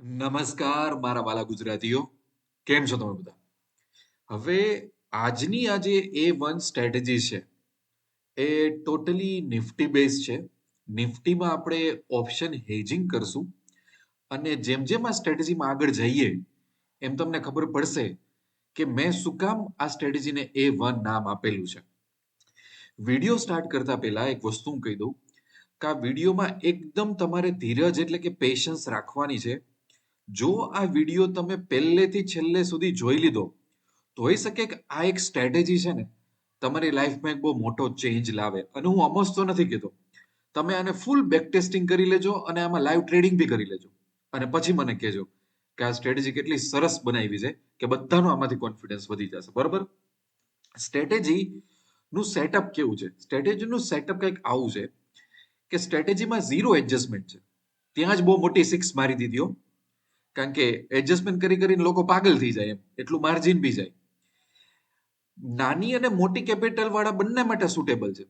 નમસ્કાર, મારા વાલા ગુજરાતીઓ. કેમ છો તમે બધા? હવે આજની આ જે એ વન સ્ટ્રેટેજી છે, એ ટોટલી નિફ્ટી બેઝ છે. નિફ્ટીમાં આપણે ઓપ્શન હેજિંગ કરશું. અને જેમ જેમ આ સ્ટ્રેટેજીમાં આગળ જઈએ, એમ તમને ખબર પડશે કે મેં શું કામ આ સ્ટ્રેટેજીને એ વન નામ આપેલું છે. વીડિયો સ્ટાર્ટ કરતા પહેલા એક વસ્તુ હું કહી દઉં કે આ વિડીયોમાં એકદમ તમારે ધીરજ એટલે કે પેશન્સ રાખવાની છે. જો આ વીડિયો તમે પહેલેથી છેલ્લે સુધી જોઈ લીધો, તો હોઈ શકે કે આ એક સ્ટ્રેટેજી છે ને, તમારી લાઈફમાં એક બહુ મોટો ચેન્જ લાવે. અને હું અમસ્ત તો નથી કહેતો. તમે આને ફૂલ બેક ટેસ્ટિંગ કરી લેજો અને આમાં લાઈવ ટ્રેડિંગ બી કરી લેજો. અને પછી મને કહેજો કે આ સ્ટ્રેટેજી કેટલી સરસ બનાવી છે કે બધાનો આમાંથી કોન્ફિડન્સ વધી જશે. બરોબર? સ્ટ્રેટેજી નું સેટઅપ કેવું છે? સ્ટ્રેટેજીનું સેટઅપ કંઈક આવું છે કે સ્ટ્રેટેજીમાં ઝીરો એડજસ્ટમેન્ટ છે. ત્યાં જ બહુ મોટી સિક્સ મારી દીધી હો. કારણ કે એડજસ્ટમેન્ટ કરી કરીને લોકો પાગલ થઈ જાય એમ, એટલું માર્જિન બી જાય. નાની અને મોટી કેપિટલ વાળા બંને માટે સુટેબલ છે.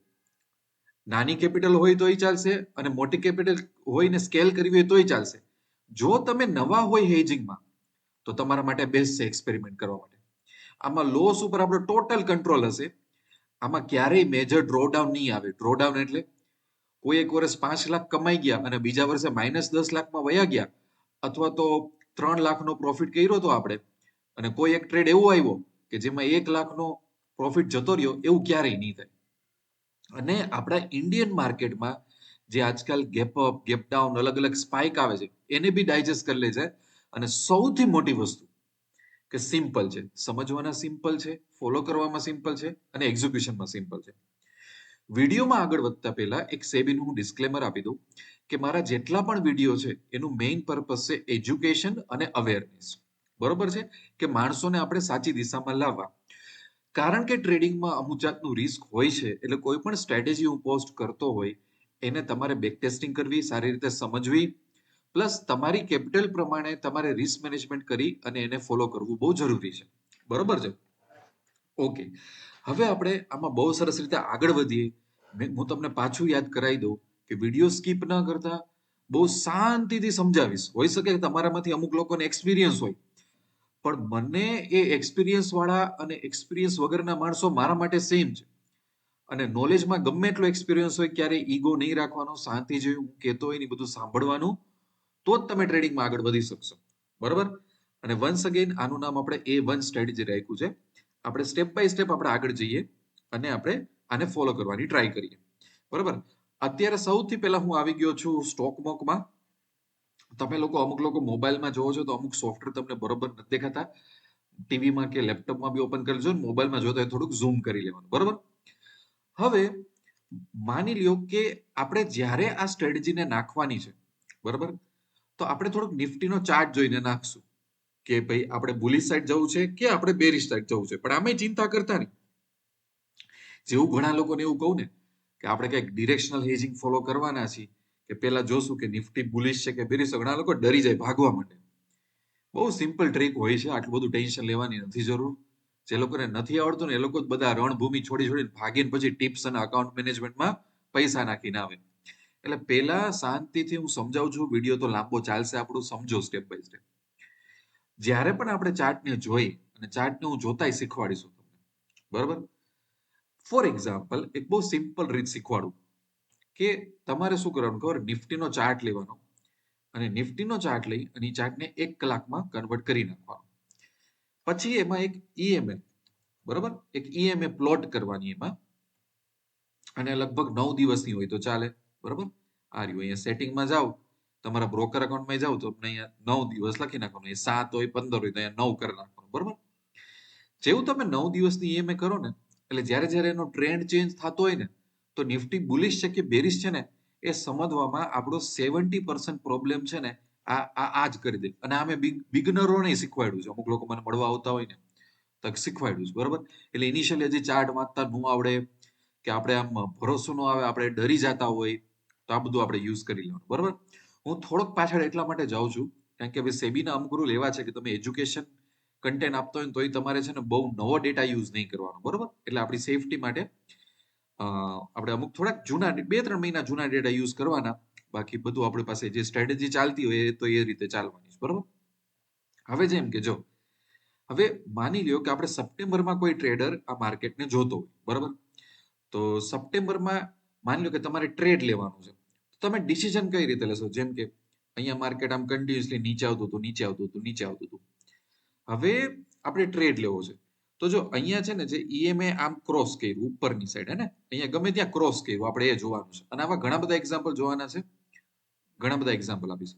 નાની કેપિટલ હોય તોય ચાલશે અને મોટી કેપિટલ હોય ને સ્કેલ કરવી હોય તોય ચાલશે. જો તમે નવા હોય હેજિંગમાં તો તમારા માટે બેસ્ટ છે એક્સપેરિમેન્ટ કરવા માટે. આમાં લોસ ઉપર આપણો ટોટલ કંટ્રોલ હશે. આમાં ક્યારેય મેજર ડ્રોડાઉન નહીં આવે. ડ્રોડાઉન એટલે કોઈ એક વર્ષ પાંચ લાખ કમાઈ ગયા અને બીજા વર્ષે માઇનસ દસ લાખમાં વયા ગયા અથવા તો ત્રણ લાખનો પ્રોફિટ કર્યો હતો આપણે. અને કોઈ એક ટ્રેડ એવો આવ્યો કે જેમાં એક લાખનો પ્રોફિટ જતો રહ્યો, એવું ક્યારેય નહીં થાય. અને આપણા ઇન્ડિયન માર્કેટમાં જે આજકાલ ગેપ અપ ગેપ ડાઉન અલગ અલગ સ્પાઇક આવે છે, એને બી ડાયજેસ્ટ કરી લે છે અને સૌથી મોટી વસ્તુ કે સિમ્પલ છે. સમજવાના સિમ્પલ છે ફોલો કરવામાં સિમ્પલ છે અને એક્ઝિક્યુશનમાં સિમ્પલ છે. વિડીયોમાં આગળ વધતા પહેલા એક સેબીનું હું ડિસ્ક્લેમર આપી દઉં. કે મારા જેટલા પણ વીડિયો છે, એનું મેઇન પર્પઝ છે એજ્યુકેશન અને અવેરનેસ બરોબર છે? કે માણસોને આપણે સાચી દિશામાં લાવવા. કારણ કે ટ્રેડિંગમાં અમુક જાતનું રિસ્ક હોય છે, એટલે કોઈ પણ સ્ટ્રેટેજી હું પોસ્ટ કરતો હોય, એને તમારે બેક ટેસ્ટિંગ કરવી, સારી રીતે સમજવી પ્લસ તમારી કેપિટલ પ્રમાણે તમારે રિસ્ક મેનેજમેન્ટ કરી અને એને ફોલો કરવું બહુ જરૂરી છે. બરોબર છે? ઓકે હવે આપણે આમાં બહુ સરસ રીતે આગળ વધીએ. હું તમને પાછું યાદ કરાવી દઉં. કે વીડિયો સ્કીપ ન કરતા, બહુ શાંતિથી સમજાવીશ. હોઈ શકે કે તમારામાંથી અમુક લોકોને એક્સપિરિયન્સ હોય. પણ મને એ એક્સપિરિયન્સ વાળા અને એક્સપિરિયન્સ વગરના માણસો મારા માટે સેમ છે. અને નોલેજમાં ગમે એટલો એક્સપિરિયન્સ હોય, ક્યારે ઈગો નહીં રાખવાનો, શાંતિ જેવું હું કહેતો હોય ને બધું સાંભળવાનું, તો જ તમે ટ્રેડિંગમાં આગળ વધી શકશો. બરાબર? અને વન્સ અગેન આનું નામ આપણે એ વન સ્ટ્રેટેજી રાખ્યું છે. આપણે સ્ટેપ બાય સ્ટેપ આપણે આગળ જઈએ અને આપણે આને ફોલો કરવાની ટ્રાય કરીએ. બરાબર? અત્યારે સૌથી પહેલા હું આવી ગયો છું સ્ટોક મોકમાં તમે લોકો અમુક લોકો મોબાઈલમાં જોવો છો તો અમુક સોફ્ટવેર તમને બરોબર નથી દેખાતા. ટીવીમાં કે લેપટોપમાં બી ઓપન કરી લેજો મોબાઈલમાં જોતો હોય થોડુંક ઝૂમ કરી લેવાનું, બરોબર? હવે માની લ્યો કે આપણે જ્યારે આ સ્ટ્રેટેજીને નાખવાની છે, બરોબર? તો આપણે થોડુંક નિફ્ટીનો ચાર્ટ જોઈને નાખશું કે ભાઈ આપણે બુલિશ સાઈડ જવું છે કે આપણે બેરિશ સાઈડ જવું છે. પણ આમે ચિંતા કરતા નહીં. જેવું ઘણા લોકોને એવું કહું ને કે આપણે કંઈક ડિરેક્શનલ હેજિંગ ફોલો કરવાના છીએ, કે પેલા જોશું કે નિફ્ટી બુલિશ છે કે બેરિશ ઘણા લોકો ડરી જાય ભાગવા માટે. બહુ સિમ્પલ ટ્રીક હોય છે, આટલું બધું ટેન્શન લેવાની નથી જરૂર. જે લોકોને નથી આવડતું ને એ લોકો બધા રણભૂમિ છોડી છોડીને ભાગીને પછી ટિપ્સ અને અકાઉન્ટ મેનેજમેન્ટમાં પૈસા નાખીને આવે. એટલે પેલા શાંતિથી હું સમજાવું છું, વીડિયો તો લાંબો ચાલશે આપણું, સમજો સ્ટેપ બાય સ્ટેપ જ્યારે પણ આપણે ચાર્ટને જોઈ અને ચાર્ટને હું જોતાય શીખવાડીશું તમને. બરાબર? ફોર એક્ઝામ્પલ એક બહુ સિમ્પલ રીત શીખવાડું કે તમારે શું કરવાનું ખબર? નિફ્ટીનો ચાર્ટ લેવાનો અને નિફ્ટીનો ચાર્ટ લઈ અને ચાર્ટને એક કલાકમાં કન્વર્ટ કરી નાખવાનો. પછી એમાં એક ઈએમએ બરાબર? એક ઈએમએ પ્લોટ કરવાની એમાં અને લગભગ નવ દિવસની હોય તો ચાલે, બરાબર? આ રહ્યું. અહીંયા સેટિંગમાં જાઓ. તમારા બ્રોકર અકાઉન્ટમાં જાઓ તો તમને અહીંયા નવ દિવસ લખી નાખવાનું. સાત હોય, પંદર હોય તો અહીંયા નવ કરી નાખવાનું, બરાબર? જેવું તમે નવ દિવસની ઈએમએ કરો ને એટલે જ્યારે જ્યારે એનો ટ્રેન્ડ ચેન્જ થતો હોય ને, તો નિફ્ટી બુલિશ છે કે બેરિશ છે ને, એ સમજવામાં આપણો સેવન્ટી પર્સન્ટ પ્રોબ્લેમ છે ને, આ આ આ જ કરી દે. અને આ મેં બિગનરોને શીખવાડ્યું છે. અમુક લોકો મને મળવા આવતા હોય ને, તો શીખવાડ્યું છે. બરાબર? એટલે ઇનિશિયલી હજી ચાર્ટ વાંચતા ન આવડે કે આપણે આમ ભરોસો ન આવે, આપણે ડરી જતા હોય, તો આ બધું આપણે યુઝ કરી લેવાનું. બરાબર? હું થોડોક પાછળ એટલા માટે જાઉં છું, કારણ કે હવે સેબીના અમુક રૂલ એવા છે કે તમે એજ્યુકેશન કન્ટેન્ટ આપતો હોય તોય તમારે છે ને બહુ નવો ડેટા યુઝ નહીં કરવાનો, બરોબર? એટલે આપણી સેફટી માટે આપણે અમુક થોડાક જૂના, બે ત્રણ મહિના જૂના ડેટા યુઝ કરવાના. બાકી બધું આપણી પાસે જે સ્ટ્રેટેજી ચાલતી હોય એ તો એ રીતે ચાલવાની છે, બરોબર? હવે જેમ કે જો, હવે માની લ્યો કે આપણે સપ્ટેમ્બરમાં કોઈ ટ્રેડર આ માર્કેટને જોતો હોય, બરોબર? તો સપ્ટેમ્બરમાં માની લો કે તમારે ટ્રેડ લેવાનું છે. તો તમે ડિસિઝન કઈ રીતે લેશો? જેમ કે અહીંયા માર્કેટ આમ કન્ટિન્યુઅસલી નીચે આવતું હતું, નીચે આવતું હતું, નીચે આવતું હતું. હવે આપણે ટ્રેડ લેવો છે. તો જો અહીંયા છે ને જે ઈએમએ આમ ક્રોસ કર્યું, ઉપરની સાઈડ હે ને? અહીંયા ગમે ત્યાં ક્રોસ કર્યું, આપણે એ જોવાનું છે. અને આવા ઘણા બધા એક્ઝામ્પલ જોવાના છે. ઘણા બધા એક્ઝામ્પલ આપીશ.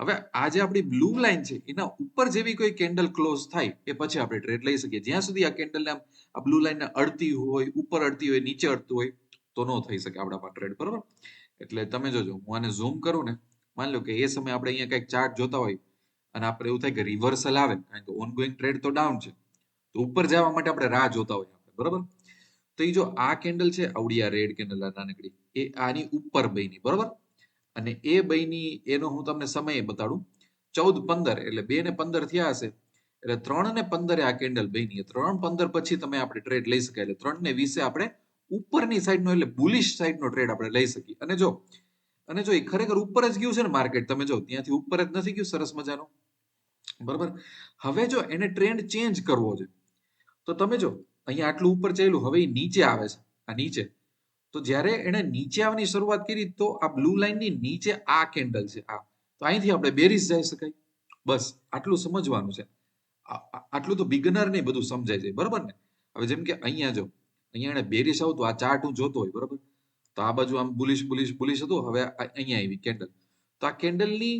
હવે આ જે આપણી બ્લુ લાઈન છે, એના ઉપર જેવી કોઈ કેન્ડલ ક્લોઝ થાય, એ પછી આપણે ટ્રેડ લઈ શકીએ. જ્યાં સુધી આ કેન્ડલ આમ, આ બ્લુ લાઈનને અડતી હોય, ઉપર અડતી હોય, નીચે અડતું હોય, તો ન થઈ શકે આપણા ટ્રેડ બરોબર? એટલે તમે જોજો, હું આને ઝૂમ કરું ને, માની લો કે એ સમયે આપણે અહીંયા કંઈક ચાર્ટ જોતા હોય અને આપણે એવું થાય કે રિવર્સલ આવે, કારણ કે ઓનગોઈંગ ટ્રેડ તો ડાઉન છે. તો ઉપર જવા માટે આપણે રાહ જોતા હોય આપણે, બરોબર? તો એ જો આ કેન્ડલ છે, આવડી રેડ કેન્ડલ આ નાનકડી, એ આની ઉપર બની બરોબર? અને એ બની એનો હું તમને સમય બતાડું. ચૌદ પંદર, એટલે બે ને પંદર થયા હશે, એટલે ત્રણ ને પંદરે આ કેન્ડલ બની ત્રણ પંદર પછી તમે આપણે ટ્રેડ લઈ શકાય, એટલે ત્રણ ને વીસે આપણે ઉપરની સાઈડનો એટલે બુલિશ સાઈડનો ટ્રેડ આપણે લઈ શકીએ. અને જો અને જો એ ખરેખર ઉપર જ ગયું છે ને માર્કેટ તમે જો, ત્યાંથી ઉપર જ નથી ગયું, સરસ મજાનું? બરાબર? હવે જો એને ટ્રેન્ડ ચેન્જ કરવો છે, તો તમે જો અહીંયા આટલું ઉપર ચાલ્યું, હવે એ નીચે આવે છે, આ નીચે. તો જ્યારે એને નીચે આવવાની શરૂઆત કરી, તો આ બ્લુ લાઇનની નીચે આ કેન્ડલ છે, આ. તો અહીંથી આપણે બેરીસ જઈ શકાય. બસ, આટલું સમજવાનું છે. આટલું તો બિગનર ને બધું સમજાય છે, બરોબર ને? હવે જેમ કે અહીંયા જો, અહીંયા એને બેરીસ આવતું આ ચાર્ટ હું જોતો હોય, બરોબર? તો આ બાજુ આમ બુલિશ બુલિશ બુલિશ હતું, હવે અહીંયા આવી કેન્ડલ તો આ કેન્ડલની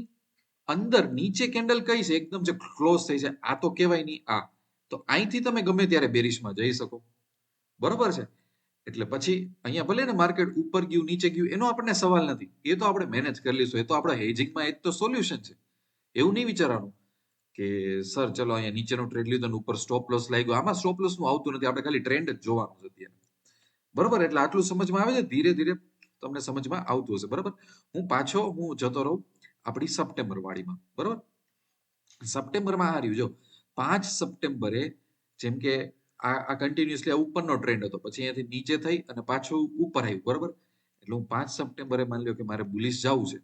અંદર નીચે કેન્ડલ કઈ છે એકદમ જે ક્લોઝ થઈ છે આ તો કહેવાય નહીં, આ. તો અહીંથી તમે ગમે ત્યારે બેરિશમાં જઈ શકો. બરોબર છે? એટલે પછી અહીંયા ભલે ને માર્કેટ ઉપર ગયું, નીચે ગયું, એનો આપણને સવાલ નથી. એ તો આપણે મેનેજ કરી લઈશું. એ તો આપણા હેજિંગમાં એ જ તો સોલ્યુશન છે. એવું નહીં વિચારવાનું કે, સર, ચલો અહીંયા નીચેનો ટ્રેડ લીધો ઉપર સ્ટોપ લોસ લાગ્યો. આમાં સ્ટોપ લોસનું આવતું નથી. આપણે ખાલી ટ્રેન્ડ જ જોવાનું છે અત્યારે. બરોબર? એટલે આટલું સમજમાં આવે છે. ધીરે ધીરે તમને સમજમાં આવતું હશે. બરોબર? હું પાછો હું જતો રહું. આપણી સપ્ટેમ્બર વાળીમાં બરોબર? સપ્ટેમ્બરમાં આ રહ્યું. જો, પાંચ સપ્ટેમ્બરે જેમ કે આ આ કન્ટિન્યુઅસલી આ ઉપરનો ટ્રેન્ડ હતો. પછી અહીંયાથી નીચે થઈ અને પાછું ઉપર આવ્યું, બરોબર? એટલે હું પાંચ સપ્ટેમ્બરે માની લ્યો કે મારે બુલિશ જવું છે.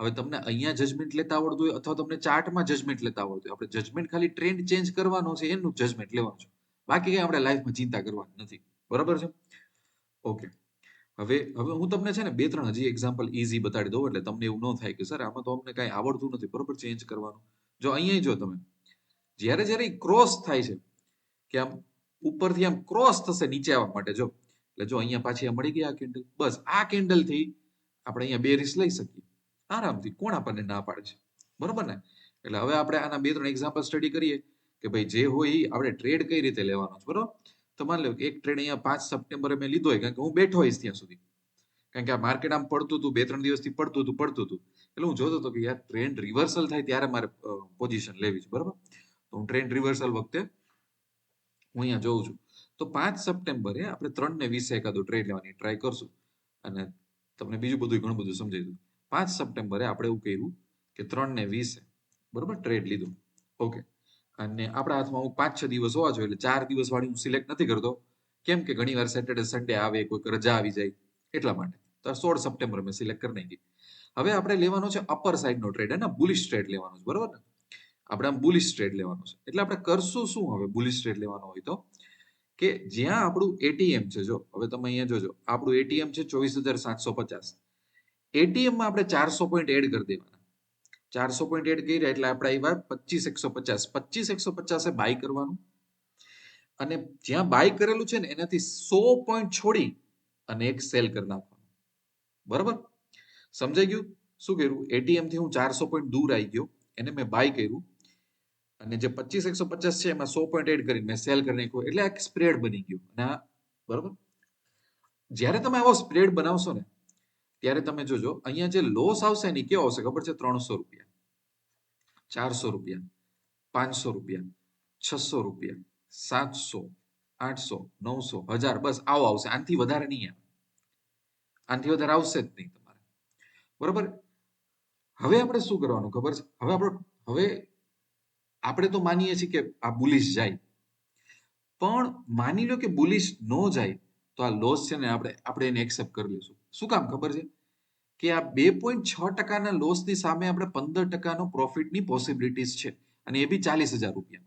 હવે તમને અહીંયા જજમેન્ટ લેતા આવડતું હોય અથવા તમને ચાર્ટમાં જજમેન્ટ લેતા આવડતું હોય. આપણે જજમેન્ટ ખાલી ટ્રેન્ડ ચેન્જ કરવાનો છે, એનું જજમેન્ટ લેવાનું છે. બાકી કંઈ આપણે લાઈફમાં ચિંતા કરવાની નથી. બરાબર છે? ઓકે હવે હવે હું તમને છે ને બે ત્રણ હજી એક્ઝામ્પલ ઈઝી બતાડી દઉં એટલે તમને એવું ન થાય કે સર આમાં તો અમને કાંઈ આવડતું નથી, બરોબર? ચેન્જ કરવાનું. જો અહીંયા જો તમે, જ્યારે જ્યારે ક્રોસ થાય છે, કે આમ ઉપરથી આમ ક્રોસ થશે નીચે આવવા માટે, જો, એટલે જો અહીંયા પાછી મળી ગઈ આ કેન્ડલ બસ, આ કેન્ડલથી આપણે અહીંયા બે રીસ લઈ શકીએ. આરામથી, કોણ આપણને ના પાડે છે? બરોબર ને? એટલે હવે આપણે આના બે ત્રણ એક્ઝામ્પલ સ્ટડી કરીએ કે ભાઈ જે હોય એ આપણે ટ્રેડ કઈ રીતે લેવાનો છે, બરોબર? તો માની લો એક ટ્રેડ અહીંયા પાંચ સપ્ટેમ્બરે મેં લીધો હોય, કારણ કે હું બેઠો હોઈશ ત્યાં સુધી. કારણ કે આ માર્કેટ આમ પડતું હતું, બે, ત્રણ દિવસથી પડતું હતું પડતું હતું. એટલે હું જોતો હતો કે યાર ટ્રેન્ડ રિવર્સલ થાય ત્યારે મારે પોઝિશન લેવી છે, બરાબર? તો હું ટ્રેન્ડ રિવર્સલ વખતે હું અહીંયા જોઉં છું. તો પાંચ સપ્ટેમ્બરે આપણે ત્રણ ને વીસે એકાદો ટ્રેડ લેવાની ટ્રાય કરશું. અને તમને બીજું બધું ઘણું બધું સમજાવી દઉં પાંચ સપ્ટેમ્બરે આપણે એવું કર્યું કે ત્રણ ને વીસે, બરોબર ટ્રેડ લીધું. ઓકે અને આપણા હાથમાં અમુક પાંચ છ દિવસ હોવા જોઈએ, એટલે ચાર દિવસ વાળી હું સિલેક્ટ નથી કરતો. કેમ કે ઘણી વાર સેટરડે સન્ડે આવે કોઈક રજા આવી જાય, એટલા માટે. તો સોળ સપ્ટેમ્બર મેં સિલેક્ટ કરી નાખી હવે આપણે લેવાનો છે અપર સાઈડનો ટ્રેડ અને બુલિશ ટ્રેડ લેવાનો છે, બરોબર ને? આપણે આમ બુલિશ ટ્રેડ લેવાનો છે. એટલે આપણે કરશું શું હવે બુલિશ ટ્રેડ લેવાનો હોય તો? કે જ્યાં આપણું એટીએમ છે, જો, હવે તમે અહીંયા જોજો, આપણું એટીએમ છે ચોવીસ હજાર સાતસો પચાસ. એટીએમમાં આપણે ચારસો પોઈન્ટ એડ કરી દેવાના. ચારસો પોઈન્ટ એડ કર્યા એટલે આપણે આવ્યા પચીસ એકસો પચાસ. પચીસ એકસો પચાસે બાય કરવાનું. અને જ્યાં બાય કરેલું છે ને, એનાથી સો પોઈન્ટ છોડી અને એક સેલ કરી નાખવાનું. બરાબર? સમજાઈ ગયું? શું કર્યું? એટીએમથી હું ચારસો પોઈન્ટ દૂર આવી ગયો. એને મેં બાય કર્યું. અને જે પચીસ એકસો પચાસ છે, એમાં સો પોઈન્ટ એડ કરીને મેં સેલ કરી નાખ્યું. એટલે એક સ્પ્રેડ બની ગયું. અને આ, બરાબર? જ્યારે તમે આવો સ્પ્રેડ બનાવશો ને, ત્યારે તમે જોજો, અહીંયા જે લોસ આવશે ને કેવો આવશે? ખબર છે? ત્રણસો રૂપિયા. ચારસો રૂપિયા, પાંચસો રૂપિયા, છસો રૂપિયા, સાતસો, આઠસો, નવસો, હજાર, બસ આવો આવશે. આનાથી વધારે નહીં આવે. આનાથી વધારે આવશે જ નહીં તમારે. બરોબર? હવે આપણે શું કરવાનું ખબર છે? હવે આપણે હવે આપણે તો માનીએ છીએ કે આ બુલિશ જાય. પણ માની લો કે બુલિશ ન જાય, તો આ લોસ છે ને આપણે આપણે એને એક્સેપ્ટ કરી લઈશું. શું કામ ખબર છે? કે આ બે પોઈન્ટ છ ટકાના લોસની સામે આપણે પંદર ટકાનો પ્રોફિટની પોસિબિલિટીઝ છે અને એ બી ચાલીસ હજાર રૂપિયા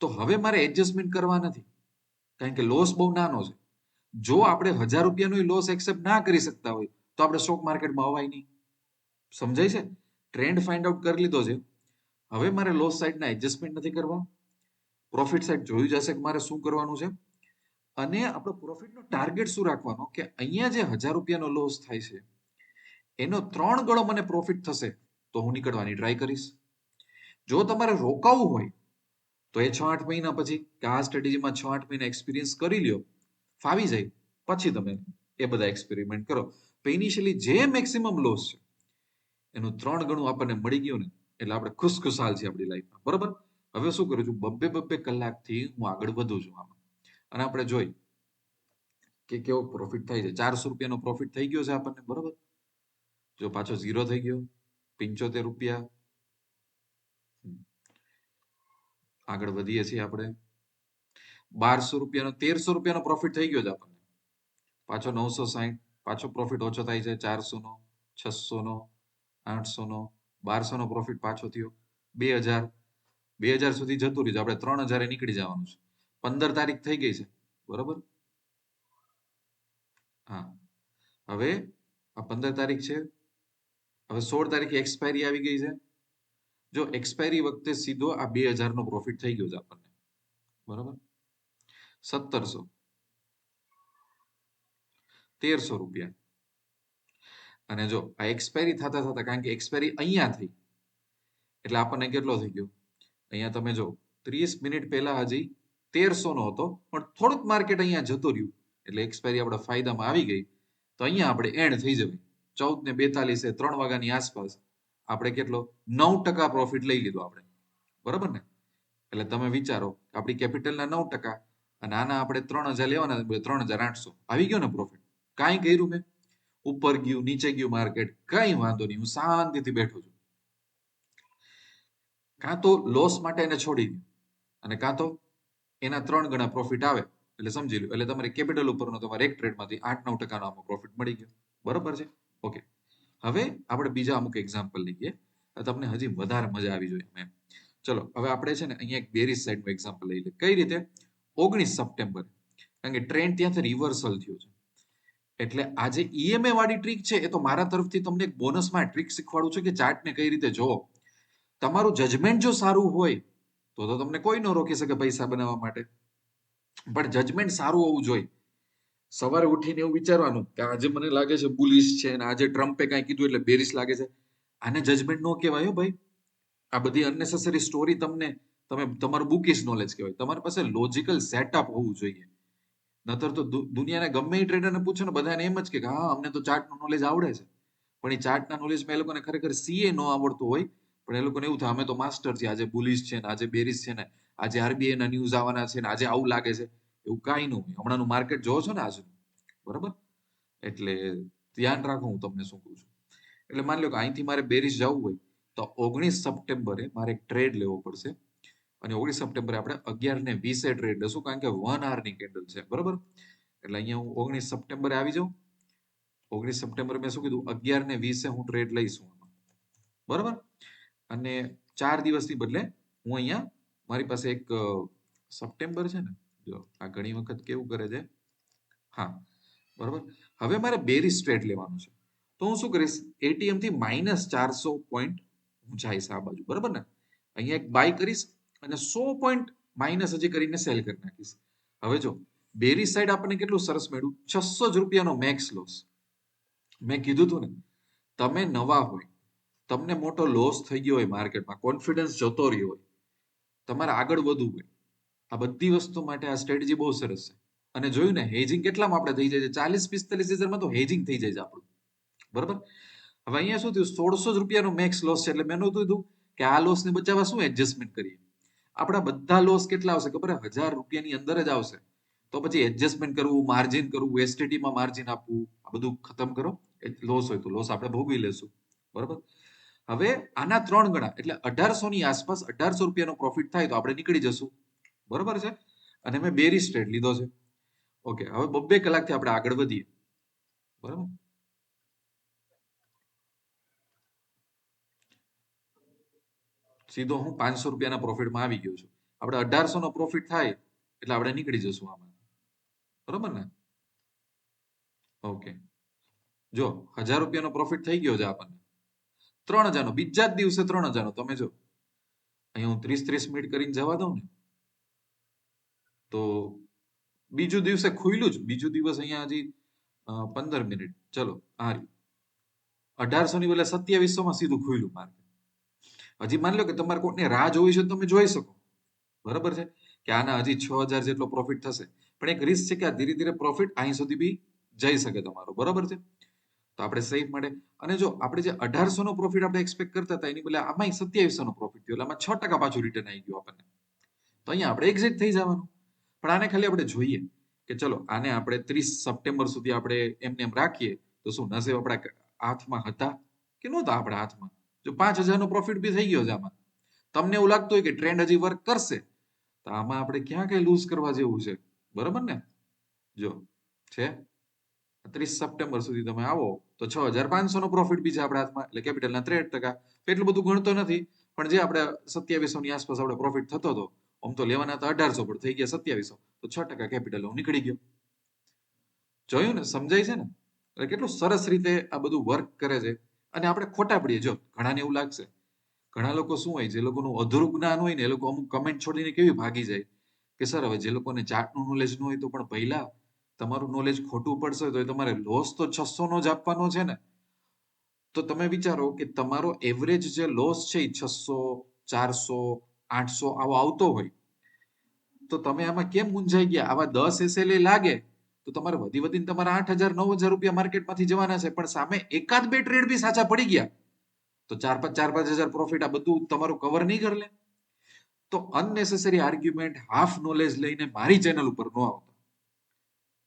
તો હવે મારે એડજસ્ટમેન્ટ કરવા નથી, કારણ કે લોસ બહુ નાનો છે. જો આપણે હજાર રૂપિયાનો લોસ એક્સેપ્ટ ના કરી શકતા હોય, તો આપણે સ્ટોક માર્કેટમાં અવાય નહીં. સમજાય છે? ટ્રેન્ડ ફાઇન્ડ આઉટ કરી લીધો છે. હવે મારે લોસ સાઈડના એડજસ્ટમેન્ટ નથી કરવા. પ્રોફિટ સાઈડ જોયું જશે કે મારે શું કરવાનું છે? અને આપણો પ્રોફિટનો ટાર્ગેટ શું રાખવાનો? કે અહીંયા જે હજાર રૂપિયાનો લોસ થાય છે એનો ત્રણ ગણો મને પ્રોફિટ થશે, તો હું નીકળવાની ટ્રાય કરીશ. જો તમારે રોકાવું હોય, તો એ છ આઠ મહિના પછી કે આ સ્ટ્રેટેજીમાં છ આઠ મહિના એક્સપિરિયન્સ કરી લ્યો, ફાવી જાય. પછી તમે એ બધા એક્સપેરિમેન્ટ કરો. તો ઇનિશિયલી જે મેક્સિમમ લોસ છે, એનું ત્રણ ગણું આપણને મળી ગયું ને, એટલે આપણે ખુશખુશાલ છે આપણી લાઈફમાં બરોબર? હવે શું કરું છું? બબ્બે બબ્બે કલાકથી હું આગળ વધું છું આમાં. અને આપણે જોઈ કે કેવો પ્રોફિટ થાય છે. ચારસો રૂપિયાનો પ્રોફિટ થઈ ગયો છે આપણને. બરોબર? જો પાછો ઝીરો થઈ ગયો, પંચોતેર રૂપિયા. આગળ વધીએ છીએ આપણે. બારસો રૂપિયાનો, તેરસો રૂપિયાનો પ્રોફિટ થઈ ગયો છે આપણને. પાછો નવસો સાહીઠ પાછો પ્રોફિટ ઓછો થાય છે ચારસો નો છસો નો આઠસો નો બારસો નો પ્રોફિટ પાછો થયો બે હજાર બે હજાર સુધી જતું રહ્યું આપણે ત્રણ હજારે નીકળી જવાનું છે. પંદર તારીખ થઈ ગઈ છે. બરોબર? હા. હવે આ પંદર તારીખ છે. હવે સોળ તારીખે એક્સપાયરી આવી ગઈ છે. જો એક્સપાયરી વખતે સીધો આ બે હજાર નો પ્રોફિટ થઈ ગયો છે આપણને. બરોબર? સત્તરસો. તેરસો રૂપિયા. અને જો આ એક્સપાયરી થતા થતા, કારણ કે એક્સપાયરી અહીંયા થઈ, એટલે આપણને કેટલો થઈ ગયો? અહીંયા તમે જો, ત્રીસ મિનિટ પહેલા હજી તેરસો નો હતો, પણ થોડુંક માર્કેટ અહીંયા જતું રહ્યું, એટલે એક્સપાયરી આપણા ફાયદામાં આવી ગઈ, તો અહીંયા આપણે એન્ડ થઈ જવાય. ચૌદ ને બેતાલીસે ત્રણ વાગ્યાની આસપાસ આપણે કેટલો? નવ ટકા પ્રોફિટ લઈ લીધો આપણે. બરાબર ને? એટલે તમે વિચારો આપણી કેપિટલના નવ ટકા અને આના આપણે ત્રણ હજાર લેવાના ત્રણ હજાર આઠસો. આવી ગયો ને પ્રોફિટ કાંઈ કર્યું મેં? ઉપર ગયું, નીચે ગયું માર્કેટ કઈ વાંધો નહીં. હું શાંતિથી બેઠો છું. કાં તો લોસ માટે એને છોડી દઉં અને કાં તો એના ત્રણ ગણા પ્રોફિટ આવે. એટલે સમજી લો. એટલે તમારી કેપિટલ ઉપરનો તમારે એક ટ્રેડમાંથી આઠ નવ ટકાનો આમાં પ્રોફિટ મળી ગયો. બરોબર છે? ઓકે. હવે આપણે બીજા અમુક એક્ઝામ્પલ લઈએ. તમને હજી વધારે મજા આવી જોઈએ એમ. ચલો, હવે આપણે છે ને અહીંયા એક બેરીસ સાઈડનું એક્ઝામ્પલ લઈ લઈએ. કઈ રીતે? ઓગણીસ સપ્ટેમ્બર. કારણ કે ટ્રેન્ડ ત્યાંથી રિવર્સલ થયો છે. એટલે આજે ઈએમએ વાળી ટ્રીક છે, એ તો મારા તરફથી તમને એક બોનસમાં ટ્રીક શીખવાડું છું કે ચાર્ટને કઈ રીતે જોવો તમારું જજમેન્ટ જો સારું હોય, તો તો તમને કોઈ ન રોકી શકે પૈસા બનાવવા માટે. પણ જજમેન્ટ સારું હોવું જોઈએ. સવારે ઉઠીને એવું વિચારવાનું કે આજે મને લાગે છે બુલિશ છે અને આજે ટ્રમ્પે કાંઈ કીધું એટલે બેરિશ લાગે છે. આને જજમેન્ટ નો કહેવાય ભાઈ. આ બધી અનનેસેસરી સ્ટોરી તમને, તમે, તમારું બુકિશ નોલેજ કહેવાય. તમારી પાસે લોજિકલ સેટઅપ હોવું જોઈએ. નતર તો દુનિયાના ગમે એ ટ્રેડરને પૂછો ને બધાને એમ જ કે, હા, અમને તો ચાર્ટનું નોલેજ આવડે છે. પણ એ ચાર્ટના નોલેજમાં એ લોકોને ખરેખર સીએ ન આવડતું હોય, પણ એ લોકોને એવું થાય, અમે તો માસ્ટર છીએ, આજે બુલિશ છે ને આજે બેરિશ છે ને આજે આરબીઆઈ ના ન્યૂઝ આવવાના છે ને આજે આવું લાગે છે. એવું કાંઈ ન હમણાંનું માર્કેટ જોવો છો ને આજનું? બરાબર? એટલે ધ્યાન રાખો હું તમને શું કહું છું. એટલે માની લો કે અહીંથી મારે બેરિશ જવું હોય, તો ઓગણીસ સપ્ટેમ્બરે મારે એક ટ્રેડ લેવો પડશે. અને ઓગણીસ સપ્ટેમ્બરે આપણે અગિયાર ને વીસે ટ્રેડ લેશું, કારણ કે વન આવરની કેન્ડલ છે. બરાબર? એટલે અહીંયા હું ઓગણીસ સપ્ટેમ્બરે આવી જાઉં. ઓગણીસ સપ્ટેમ્બર મેં શું કીધું? અગિયાર ને વીસે હું ટ્રેડ લઈશું બરાબર? અને ચાર દિવસની બદલે હું અહીંયા, મારી પાસે એક સપ્ટેમ્બર છે ને જો, આ ઘણી વખત કેવું કરે છે? હા, બરોબર? હવે મારે બેરી સ્ટ્રેટ લેવાનું છે. તો હું શું કરીશ? એટીએમથી માઇનસ ચારસો પોઈન્ટ હું જઈશ આ બાજુ, બરોબર ને? અહીંયા એક બાય કરીશ અને સો પોઈન્ટ માઇનસ હજી કરીને સેલ કરી નાખીશ. હવે જો, બેરી સાઈડ આપણને કેટલું સરસ મળ્યું? છસો જ રૂપિયાનો મેક્સ લોસ. મેં કીધું હતું ને, તમે નવા હોય, તમને મોટો લોસ થઈ ગયો હોય માર્કેટમાં, કોન્ફિડન્સ જતો રહ્યો હોય, તમારે આગળ વધવું હોય આ બધી વસ્તુ માટે આ સ્ટ્રેટેજી બહુ સરસ છે. અને જોયું ને હેજિંગ કેટલામાં આપણે થઈ જાય છે? ચાલીસ, પિસ્તાલીસ હજારમાં તો હેજિંગ થઈ જાય છે આપણું. બરોબર? હવે અહીંયા શું થયું? સોળસો જ રૂપિયાનો મેક્સ લોસ છે. એટલે મેં નહોતું કીધું કે આ લોસ ને બચાવવા શું એડજસ્ટમેન્ટ કરીએ? આપણા બધા લોસ કેટલા આવશે ખબર હજાર રૂપિયાની અંદર જ આવશે. તો પછી એડજસ્ટમેન્ટ કરવું માર્જિન કરવું એસટીટીમાં માર્જિન આપવું, આ બધું ખતમ કરો. લોસ હોય તો લોસ આપણે ભોગવી લેશું. બરોબર? હવે આના ત્રણ ગણા, એટલે અઢારસો ની આસપાસ અઢારસો રૂપિયાનો પ્રોફિટ થાય તો આપણે નીકળી જશું. બરોબર છે? અને મેં બેરી સ્ટેટ લીધો છે. ઓકે, હવે બબ્બે કલાકથી આપણે આગળ વધીએ. બરાબર? સીધો હું પાંચસો રૂપિયાના પ્રોફિટમાં આવી ગયો છું. આપણે અઢારસો નો પ્રોફિટ થાય એટલે આપણે નીકળી જશું આમાં. બરોબર ને? ઓકે. જો, હજાર રૂપિયાનો પ્રોફિટ થઈ ગયો છે આપણને. ત્રણ હજારનો, બીજા જ દિવસે ત્રણ હજારનો, તમે જો. અહીંયા હું ત્રીસ ત્રીસ મિનિટ કરીને જવા દઉં ને. તો બીજું દિવસે ખુલ્યું જ, બીજું દિવસ અહીંયા હજી પંદર મિનિટ. ચલો, આ રહ્યું. અઢારસો ની બદલે સત્યાવીસો માં સીધું ખુલ્યું માર્કેટ. હજી માની લો કે તમારે કોઈને રાહ જોવી છે તમે જોઈ શકો. બરાબર છે? કે આના હજી છ હજાર જેટલો પ્રોફિટ થશે. પણ એક રિસ્ક છે કે આ ધીરે ધીરે પ્રોફિટ અહીં સુધી બી જઈ શકે તમારો. બરાબર છે? તો આપણે સેફ મળે. અને જો આપણે જે અઢારસો નો પ્રોફિટ આપણે એક્સપેક્ટ કરતા હતા, એની બદલે આમાં સત્યાવીસો નો પ્રોફિટ થયો. એટલે આમાં છ ટકા પાછું રિટર્ન આવી ગયું આપણને. તો અહીંયા આપણે એક્ઝિટ થઈ જવાનું. પણ આને ખાલી આપણે જોઈએ કે ચલો, આને આપણે ત્રીસ સપ્ટેમ્બર સુધી આપણે એમને એમ રાખીએ, તો શું નસીબ આપણા હાથમાં હતા કે નહોતા આપણા હાથમાં? જો પાંચ હજારનો પ્રોફિટ બી થઈ ગયો છે આમાં. તમને એવું લાગતું હોય કે ટ્રેન્ડ હજી વર્ક કરશે, તો આમાં આપણે ક્યાં કઈ લૂઝ કરવા જેવું છે? બરાબર ને? જો, છે? ત્રીસ સપ્ટેમ્બર સુધી તમે આવો, તો છ હજાર પાંચસો નો પ્રોફિટ બી છે આપણા હાથમાં, એટલે કેપિટલના ત્રેડ ટકા. એટલું બધું ગણતો નથી, પણ જે આપણે સત્યાવીસો ની આસપાસ આપણે પ્રોફિટ થતો હતો આમ તો લેવાના હતા અઢારસો, પણ થઈ ગયા સત્યાવીસો. તો છ ટકા કેપિટલ નીકળી ગયો. જોયું ને? સમજાય છે ને? કેટલું સરસ રીતે આ બધું વર્ક કરે છે. અને આપણે ખોટા પડીએ. જો, ઘણાને એવું લાગશે. ઘણા લોકો શું હોય, જે લોકોનું અધૂરું જ્ઞાન હોય ને, એ લોકો અમુક કમેન્ટ છોડીને કેવી ભાગી જાય? કે સર, હવે જે લોકોને ચાર્ટનું નોલેજ ન હોય તો પણ પહેલા તમારું નોલેજ ખોટું પડશે તો તમારે લોસ તો છસો નો જ આપવાનો છે ને? તો તમે વિચારો કે તમારો એવરેજ જે લોસ છે એ છસો, ચારસો આઠસો આવો આવતો હોય. તો તમે આમાં કેમ મૂંઝાઈ ગયા? આવા દસ એસએલએ લાગે તો તમારે વધી વધીને તમારા આઠ હજાર નવ હજાર રૂપિયા માર્કેટમાંથી જવાના છે. પણ સામે એકાદ બે ટ્રેડ બી સાચા પડી ગયા. તો ચાર પાંચ ચાર પાંચ હજાર પ્રોફિટ આ બધું તમારું કવર નહીં કરી તો અનનેસેસરી આર્ગ્યુમેન્ટ હાફ નોલેજ લઈને મારી ચેનલ ઉપર ન આવતા.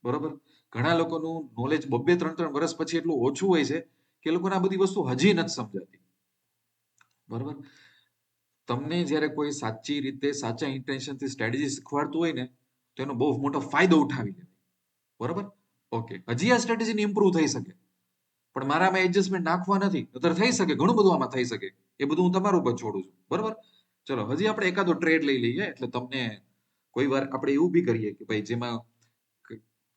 બરોબર? ઘણા લોકોનું નોલેજ બબ્બે ત્રણ ત્રણ વર્ષ પછી એટલું ઓછું હોય છે કે લોકોને આ બધી વસ્તુ હજી નથી સમજાતી. બરોબર? તમને જ્યારે કોઈ સાચી રીતે, સાચા ઇન્ટેન્શનથી સ્ટ્રેટેજી શીખવાડતું હોય ને, તો એનો બહુ મોટો ફાયદો ઉઠાવી લે બરોબર? ઓકે હજી આ સ્ટ્રેટેજી ઇમ્પ્રુવ થઈ શકે. પણ મારામાં એડજસ્ટમેન્ટ નાખવા નથી અત્યારે થઈ શકે, ઘણું બધું આમાં થઈ શકે. એ બધું હું તમારા ઉપર છોડું છું. બરોબર? ચલો, હજી આપણે એકાદો ટ્રેડ લઈ લઈએ, એટલે તમને કોઈ વાર આપણે એવું બી કરીએ કે ભાઈ જેમાં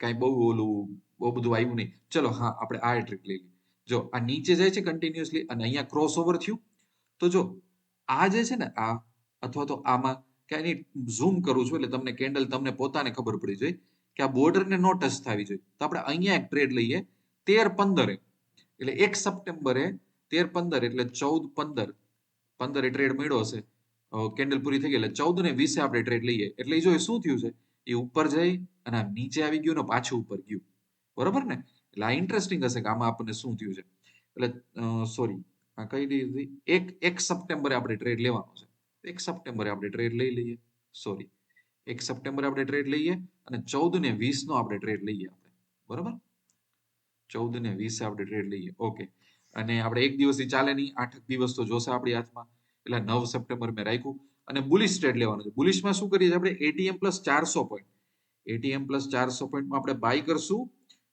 કાંઈ બહુ ઓલું, બહુ બધું આવ્યું નહીં. ચલો, હા, આપણે આ ટ્રેડ લઈ લઈએ. જો, આ નીચે જાય છે કન્ટિન્યુઅસલી અને અહીંયા ક્રોસ ઓવર થયું. તો જો આ જે છે ને, આ અથવા તો આમાં કે એની ઝૂમ કરું છું એટલે તમને કેન્ડલ તમને પોતાને ખબર પડી જોઈએ કે આ બોર્ડરને નો ટચ થવી જોઈએ. તો આપણે અહીંયા એક ટ્રેડ લઈએ, તેર પંદરે. એટલે એક સપ્ટેમ્બરે તેર પંદર એટલે ચૌદ પંદર. પંદરે ટ્રેડ મળ્યો હશે. કેન્ડલ પૂરી થઈ ગઈ એટલે ચૌદ ને વીસે આપણે ટ્રેડ લઈએ. એટલે એ જોઈએ શું થયું છે? એ ઉપર જઈ અને નીચે આવી ગયું ને પાછું ઉપર ગયું. બરોબર ને? એટલે આ ઇન્ટરેસ્ટિંગ હશે કે આમાં આપણને શું થયું છે. એટલે સોરી આ કઈ દીધી એક એક સપ્ટેમ્બરે આપણે ટ્રેડ લેવાનો છે. એક સપ્ટેમ્બરે આપણે ટ્રેડ લઈ લઈએ. સોરી એક સપ્ટેમ્બરે આપણે ટ્રેડ લઈએ અને ચૌદ ને વીસ નો આપણે ટ્રેડ લઈએ આપણે. બરોબર? ચૌદ ને વીસ આપણે ટ્રેડ લઈએ. ઓકે અને આપણે એક દિવસથી ચાલે નહીં. આઠ દિવસ તો જોશે આપણી હાથમાં. એટલે નવ સપ્ટેમ્બર મેં રાખ્યું. અને બુલિશ ટ્રેડ લેવાનું છે. બુલિશમાં શું કરીએ આપણે? એટીએમ પ્લસ ચારસો પોઈન્ટ એટીએમ પ્લસ ચારસો પોઈન્ટમાં આપણે બાય કરશું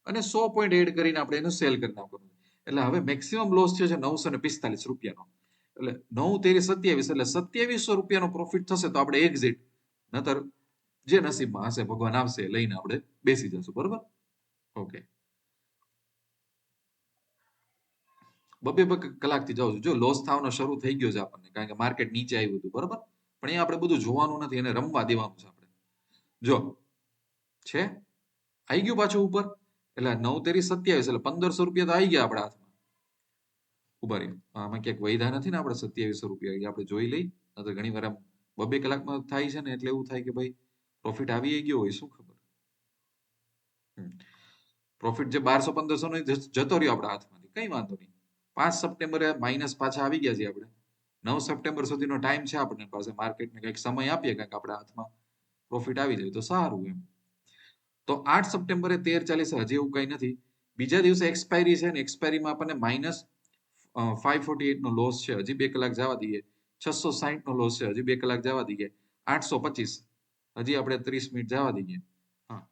અને સો પોઈન્ટ એડ કરીને આપણે એનું સેલ કરી નાખવાનું એટલે હવે મેક્સિમમ લોસ થયો છે નવસો ને પિસ્તાલીસ રૂપિયાનો. એટલે નવ તેરી સત્યાવીસ, એટલે સત્યાવીસો રૂપિયાનો પ્રોફિટ થશે તો આપણે એક્ઝિટ નતર જે નસીબમાં હશે, ભગવાન આવશે લઈને આપણે બેસી જશું, બરોબર? ઓકે બબે કલાકથી જાઉં છું. જો લોસ થવાનો શરૂ થઈ ગયો છે આપણને, કારણ કે માર્કેટ નીચે આવ્યું હતું, બરોબર? પણ અહીંયા આપણે બધું જોવાનું નથી, એને રમવા દેવાનું છે આપણે. જો, છે? આવી ગયું પાછું ઉપર? એટલે નવ તેરી સત્યાવીસ, એટલે પંદરસો રૂપિયા તો આવી ગયા આપણા હાથમાં. ઊભા રહ્યો આમાં ક્યાંક વૈધા નથી ને આપણે સત્યાવીસો રૂપિયા. આપણે જોઈ લઈ. નતર ઘણી વાર બબે કલાકમાં થાય છે ને એટલે એવું થાય કે ભાઈ પ્રોફિટ આવી ગયો હોય, શું ખબર? પ્રોફિટ જે બારસો, પંદરસો નો જતો રહ્યો આપણા હાથમાંથી. કઈ વાંધો નહીં. પાંચ સપ્ટેમ્બરે માઇનસ પાછા આવી ગયા છે આપણે. નવ સપ્ટેમ્બર સુધીનો ટાઈમ છે આપણને પાસે. માર્કેટને કંઈક સમય આપીએ, કંઈક આપણા હાથમાં પ્રોફિટ આવી જાય તો સારું એમ. તો આઠ સપ્ટેમ્બરે તેર ચાલીસ, હજી એવું કઈ નથી. બીજા દિવસે એક્સપાયરી છે ને એક્સપાયરીમાં આપણને માઇનસ ફાઈવ ફોર્ટી એટ નો લોસ છે. હજી બે કલાક જવા દઈએ. છસો સાહીઠ નો લોસ છે. હજી બે કલાક જવા દઈએ. આઠસો પચીસ. હજી આપણે ત્રીસ મિનિટ જવા દઈએ. હા.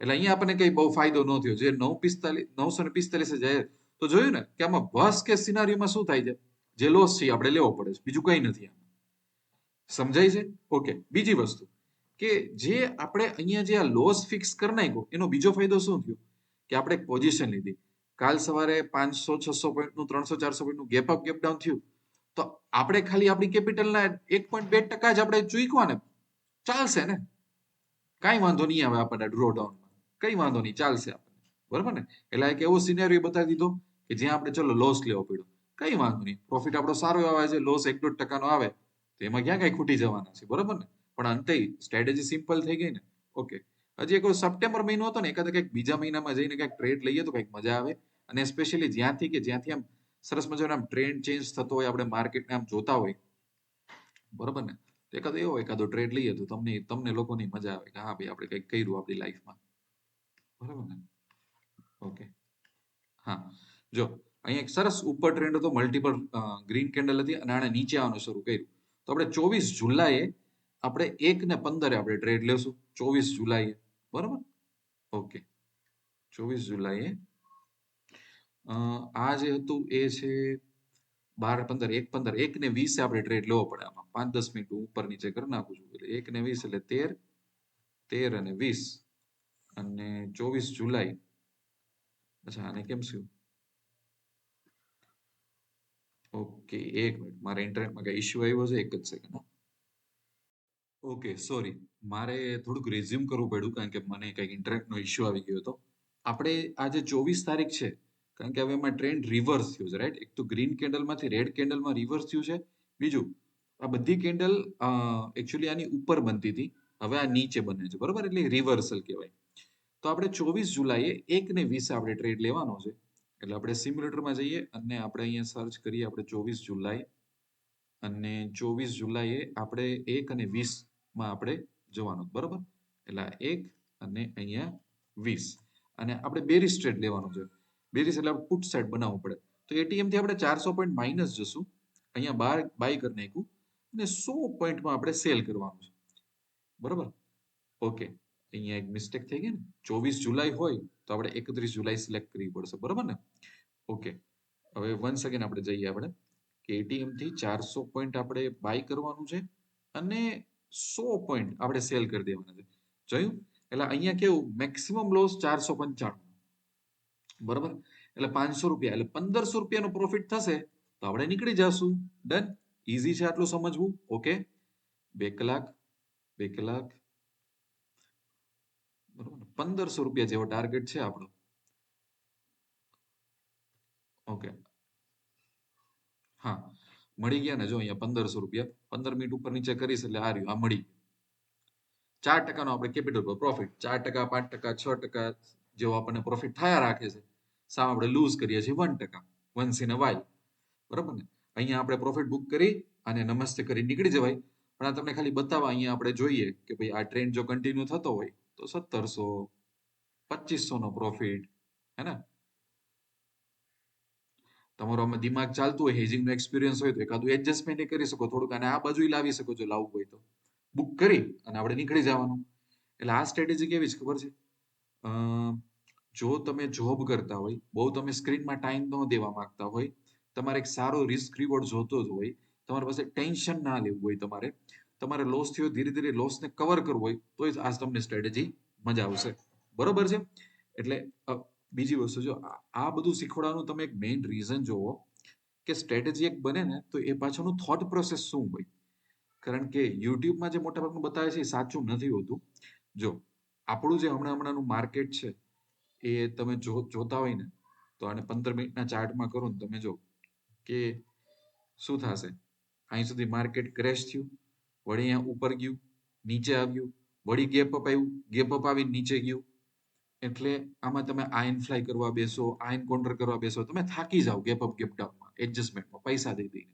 એટલે અહીંયા આપણને કઈ બહુ ફાયદો ન થયો. જે નવ પિસ્તાલીસ નવસો ને પિસ્તાલીસ જાય તો જોયું ને કે આમાં બસ કે સિનારીઓમાં શું થાય છે? જે લોસ છે આપણે લેવો પડે છે. બીજું કઈ નથી આમાં. સમજાય છે? ઓકે બીજી વસ્તુ. કે જે આપણે અહીંયા જે આ લોસ ફિક્સ કરી નાખ્યો, એનો બીજો ફાયદો શું થયો? કે આપણે એક પોઝિશન લીધી. કાલ સવારે પાંચસો, છસો પોઈન્ટનું ત્રણસો, ચારસો પોઈન્ટનું ગેપ અપ ગેપ ડાઉન થયું. તો આપણે ખાલી આપણી કેપિટલના એક પોઈન્ટ બે ટકા જ આપણે ચૂકવાને ચાલશે ને? કાંઈ વાંધો નહીં આવે આપણને ડ્રો ડાઉનમાં કઈ વાંધો નહીં, ચાલશે આપણને. બરાબર ને? એટલે એક એવો સિનેરિયો બતાવી દીધો કે જ્યાં આપણે ચલો લોસ લેવો પડ્યો. કઈ વાંધો નહીં. પ્રોફિટ આપણો સારો આવે છે લોસ એક દોઢ ટકાનો આવે, તો એમાં ક્યાં કઈ ખૂટી જવાના છે? બરાબર ને? પણ અંતે સ્ટ્રેટેજી સિમ્પલ થઈ ગઈ ને? ઓકે હજી એક સપ્ટેમ્બર મહિનો હતો ને, એકાદ કંઈક બીજા મહિનામાં જઈને કંઈક ટ્રેડ લઈએ તો કંઈક મજા આવે. અને સ્પેશિયલી જ્યાંથી કે જ્યાંથી આમ સરસ મજાનો આમ ટ્રેન્ડ ચેન્જ થતો હોય, આપણે માર્કેટને આમ જોતા હોય. બરોબર ને? તો એકાદો એવો એકાદો ટ્રેડ લઈએ તો તમને તમને લોકોની મજા આવે કે હા ભાઈ, આપણે કંઈક કર્યું આપણી લાઈફમાં બરાબર ને? ઓકે હા. જો, અહીંયા એક સરસ ઉપર ટ્રેન્ડ હતો મલ્ટિપલ ગ્રીન કેન્ડલ હતી અને આને નીચે આવવાનું શરૂ કર્યું. તો આપણે ચોવીસ જુલાઈએ આપણે એક ને પંદરે આપણે ટ્રેડ લેશું. ચોવીસ જુલાઈએ. બરાબર? ઓકે. ચોવીસ જુલાઈએ. આ જે હતું એ છે બાર પંદર, એક પંદર. એક ને વીસે આપણે ટ્રેડ લેવો પડે આમાં. પાંચ, દસ મિનિટ ઉપર નીચે કરી નાખું છું. એટલે એક ને વીસ એટલે તેર તેર અને વીસ. અને ચોવીસ જુલાઈ. અચ્છા, આને કેમ શું ઓકે, એક મિનિટ. મારા ઇન્ટરનેટમાં કઈ ઇશ્યુ આવ્યો છે, એક જ સેકન્ડ ઓકે, સોરી. મારે થોડુંક રિઝ્યુમ કરવું પડ્યું કારણ કે મને કંઈક ઇન્ટરનેટનો ઇશ્યુ આવી ગયો હતો. આપણે આજે ચોવીસ તારીખ છે, કારણ કે હવે એમાં ટ્રેન્ડ રિવર્સ થયું છે રાઈટ એક તો ગ્રીન કેન્ડલમાંથી રેડ કેન્ડલમાં રિવર્સ થયું છે. બીજું, આ બધી કેન્ડલ એકચ્યુઅલી આની ઉપર બનતી હતી, હવે આ નીચે બને છે, બરોબર? એટલે રિવર્સલ કહેવાય. તો આપણે ચોવીસ જુલાઈએ એક ને વીસ આપણે ટ્રેડ લેવાનો છે. એટલે આપણે સિમ્યુલેટરમાં જઈએ અને આપણે અહીંયા સર્ચ કરીએ, આપણે ચોવીસ જુલાઈ. અને ચોવીસ જુલાઈએ આપણે એક અને વીસમાં આપણે જવાનું. બરોબર? એટલે એક અને અહીંયા વીસ. અને આપણે બેરીસ ટ્રેડ લેવાનું છે. બેરીસ એટલે પુટ સાઈડ બનાવવું પડે. તો એટીએમથી આપણે ચારસો પોઈન્ટ માઇનસ જશું. અહીંયા બાર બાય કરી નાખ્યું. અને સો પોઈન્ટમાં આપણે સેલ કરવાનું છે. બરોબર? ઓકે. અહીંયા એક મિસ્ટેક થઈ ગઈ ને. ચોવીસ જુલાઈ હોય તો આપણે એકત્રીસ જુલાઈ સિલેક્ટ કરવી પડશે. બરોબર ને? ઓકે. હવે વન સેકન્ડ આપણે જઈએ આપણે. કે એટીએમથી ચારસો પોઈન્ટ આપણે બાય કરવાનું છે. અને સો પોઈન્ટ આપણે સેલ કરી દેવાના છે. જોયું? એટલે અહીંયા કેવું? મેક્સિમમ લોસ ચારસો પંચાણું. બરોબર? એટલે પાંચસો રૂપિયા. એટલે પંદરસો રૂપિયાનો પ્રોફિટ થશે તો આપણે નીકળી જશું. ડન ઇઝી છે આટલું સમજવું. ઓકે બે કલાક બે કલાક. બરોબર? પંદરસો રૂપિયા જેવો ટાર્ગેટ છે આપણો. ઓકે હા. મળી ગયા ને જો અહીંયા પંદરસો રૂપિયા, પંદર મિનિટ ઉપર નીચે કરીશ એટલે આ રહ્યું, આ મળી ચાર ટકાનો આપણે કેપિટલ પર પ્રોફિટ ચાર ટકા, પાંચ ટકા, છ ટકા જેવો આપણને પ્રોફિટ થયા રાખે છે સામે આપણે લૂઝ કરીએ છીએ વન ટકા વન સીન વાય બરાબર ને? અહીંયા આપણે પ્રોફિટ બુક કરી અને નમસ્તે કરી નીકળી જવાય. પણ આ તમને ખાલી બતાવવા અહીંયા આપણે જોઈએ કે ભાઈ આ ટ્રેન્ડ જો કન્ટિન્યુ થતો હોય તો સત્તરસો પચીસો નો પ્રોફિટ હે ને? તમારો આમાં દિમાગ ચાલતું હોય હેજિંગનો એક્સપિરિયન્સ હોય તો એકાદું એડજસ્ટમેન્ટ કરી શકો. થોડુંક અને આ બાજુ લાવી શકો જો લાવવું હોય તો. બુક કરી અને આપણે નીકળી જવાનું. એટલે આ સ્ટ્રેટેજી કેવી છે ખબર છે? જો તમે જોબ કરતા હોય, બહુ તમે સ્ક્રીનમાં ટાઈમ ન દેવા માંગતા હોય, તમારે એક સારો રિસ્ક રિવોર્ડ જોતો જ હોય, તમારી પાસે ટેન્શન ના લેવું હોય તમારે તમારે લોસ થયો, ધીરે ધીરે લોસને કવર કરવો હોય તો જ આ તમને સ્ટ્રેટેજી મજા આવશે. બરોબર છે? એટલે બીજી વસ્તુ જો આ બધું શીખવાડવાનું તમે એક મેઇન રીઝન જોવો કે સ્ટ્રેટેજી એક બને ને, તો એ પાછળનું થોટ પ્રોસેસ શું હોય? કારણ કે યુટ્યુબમાં જે મોટા ભાગનું બતાવે છે એ સાચું નથી હોતું. જો, આપણું જે હમણાં હમણાંનું માર્કેટ છે, એ તમે જો, જોતા હોય ને, તો આને પંદર મિનિટના ચાર્ટમાં કરો ને, તમે જો કે શું થશે? અહીં સુધી માર્કેટ ક્રેશ થયું, વળી અહીંયા ઉપર ગયું, નીચે આવ્યું, વળી ગેપ અપ આવ્યું ગેપ અપ આવી નીચે ગયું એટલે આમાં તમે આયન ફ્લાય કરવા બેસો, આયન કોન્ટર કરવા બેસો, તમે થાકી જાઓ ગેપ અપ, ગેપ ડાઉનમાં એડજસ્ટમેન્ટમાં, પૈસા દઈ દઈને.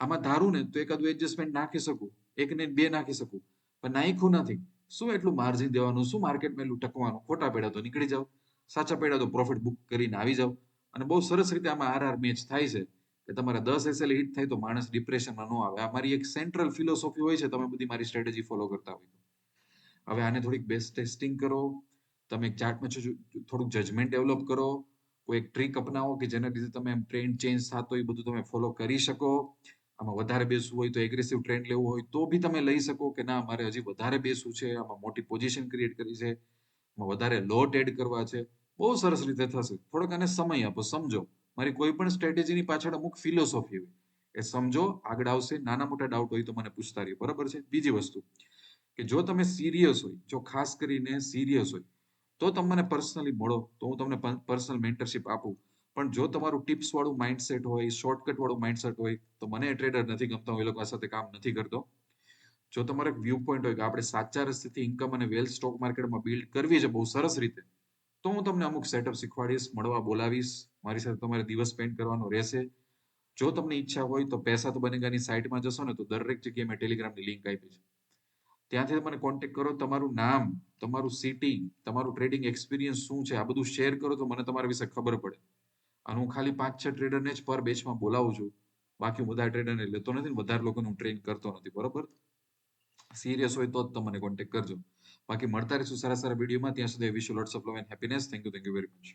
આમાં ધારું ને તો એકાદું એડજસ્ટમેન્ટ નાખી શકું, એક ને બે નાખી શકું, પણ નાખ્યું નથી. શું એટલું માર્જિન દેવાનું? શું માર્કેટ એટલું ટકવાનું? ખોટા પેડા તો નીકળી જાઓ. સાચા પેડા તો પ્રોફિટ બુક કરીને આવી જાઓ. અને બહુ સરસ રીતે આમાં આરઆર મેચ થાય છે કે તમારે દસ એસએલ હિટ થાય તો માણસ ડિપ્રેશનમાં ન આવે. આ મારી એક સેન્ટ્રલ ફિલોસોફી હોય છે, તમે બધી મારી સ્ટ્રેટેજી ફોલો કરતા હોય હવે આને થોડીક બેસ્ટ ટેસ્ટિંગ કરો તમે એક ચાર્ટમાં થોડુંક જજમેન્ટ ડેવલપ કરો, કોઈ એક ટ્રીક અપનાવો કે જેના લીધે તમે એમ ટ્રેન્ડ ચેન્જ થતો એ બધું તમે ફોલો કરી શકો. આમાં વધારે બેસવું હોય તો એગ્રેસિવ ટ્રેન્ડ લેવું હોય તો બી તમે લઈ શકો કે ના, મારે હજી વધારે બેસવું છે, આમાં મોટી પોઝિશન ક્રિએટ કરી છે, આમાં વધારે લોટ એડ કરવા છે. બહુ સરસ રીતે થશે. થોડોક આને સમય આપો, સમજો. મારી કોઈ પણ સ્ટ્રેટેજીની પાછળ અમુક ફિલોસોફી હોય. એ સમજો, આગળ આવશે, નાના મોટા ડાઉટ હોય તો મને પૂછતા રહ્યો બરાબર છે? બીજી વસ્તુ, કે જો તમે સિરિયસ હોય, જો ખાસ કરીને સિરિયસ હોય તો તમે મને પર્સનલી મળો, તો હું તમને પર્સનલ મેન્ટરશિપ આપું. પણ જો તમારું ટિપ્સ વાળું માઇન્ડસેટ હોય શોર્ટકટ વાળું માઇન્ડસેટ હોય, તો મને ટ્રેડર નથી ગમતા, હું એ લોકો સાથે કામ નથી કરતો. જો તમારો એક વ્યૂ પોઈન્ટ હોય કે આપણે સાચા રસ્તેથી ઇન્કમ અને વેલ્થ સ્ટોક માર્કેટમાં બિલ્ડ કરવી છે બહુ સરસ રીતે, તો હું તમને અમુક સેટઅપ શીખવાડીશ, મળવા બોલાવીશ, મારી સાથે તમારે દિવસ સ્પેન્ડ કરવાનો રહેશે. જો તમને ઈચ્છા હોય તો પૈસા તો બનેગાની સાઇટમાં જશો ને, તો દરેક જગ્યાએ મેં ટેલિગ્રામની લિંક આપી છે. ત્યાંથી મને કોન્ટેક્ટ કરો. તમારું નામ, તમારું સિટી તમારું ટ્રેડિંગ એક્સપિરિયન્સ શું છે? આ બધું શેર કરો તો મને તમારા વિશે ખબર પડે. અને હું ખાલી પાંચ છ ટ્રેડરને જ પર બેચમાં બોલાવું છું. બાકી હું બધા ટ્રેડરને લેતો નથી વધારે લોકોને હું ટ્રેન કરતો નથી. બરોબર? સિરિયસ હોય તો જ તમે મને કોન્ટેક્ટ કરજો. બાકી મળતા રહીશું સારા સારા વિડીયોમાં ત્યાં સુધી wish you lots of love and happiness thank you thank you very much